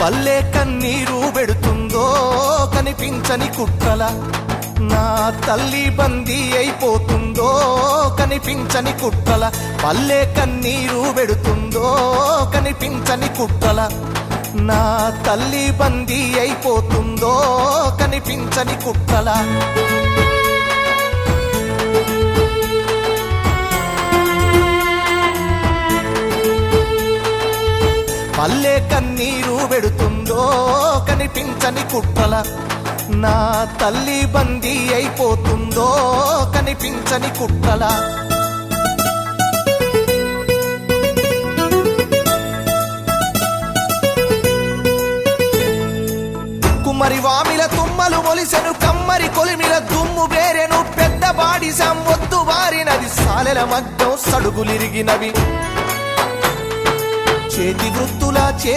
పల్లె కన్నీరు పెడుతుందో కనిపించని కుట్రల నా తల్లి బందీ అయిపోతుందో కనిపించని కుట్రల పల్లె కన్నీరు పెడుతుందో కనిపించని కుట్రల నా తల్లి బందీ అయిపోతుందో కనిపించని కుట్రల పల్లె కన్నీరు పెడుతుందో కనిపించని కుట్రల నా తల్లి బందీ అయిపోతుందో కనిపించని కుట్రల. కుమ్మరి వామిల తుమ్మలు మొలిసెను కమ్మరి కొలిమిల దుమ్ము బేరెను పెద్ద బాడి సమ్మొత్తు వారినది సాలెల మగ్గం సడుగులిరిగినవి. చేతి వృత్తుల చేతి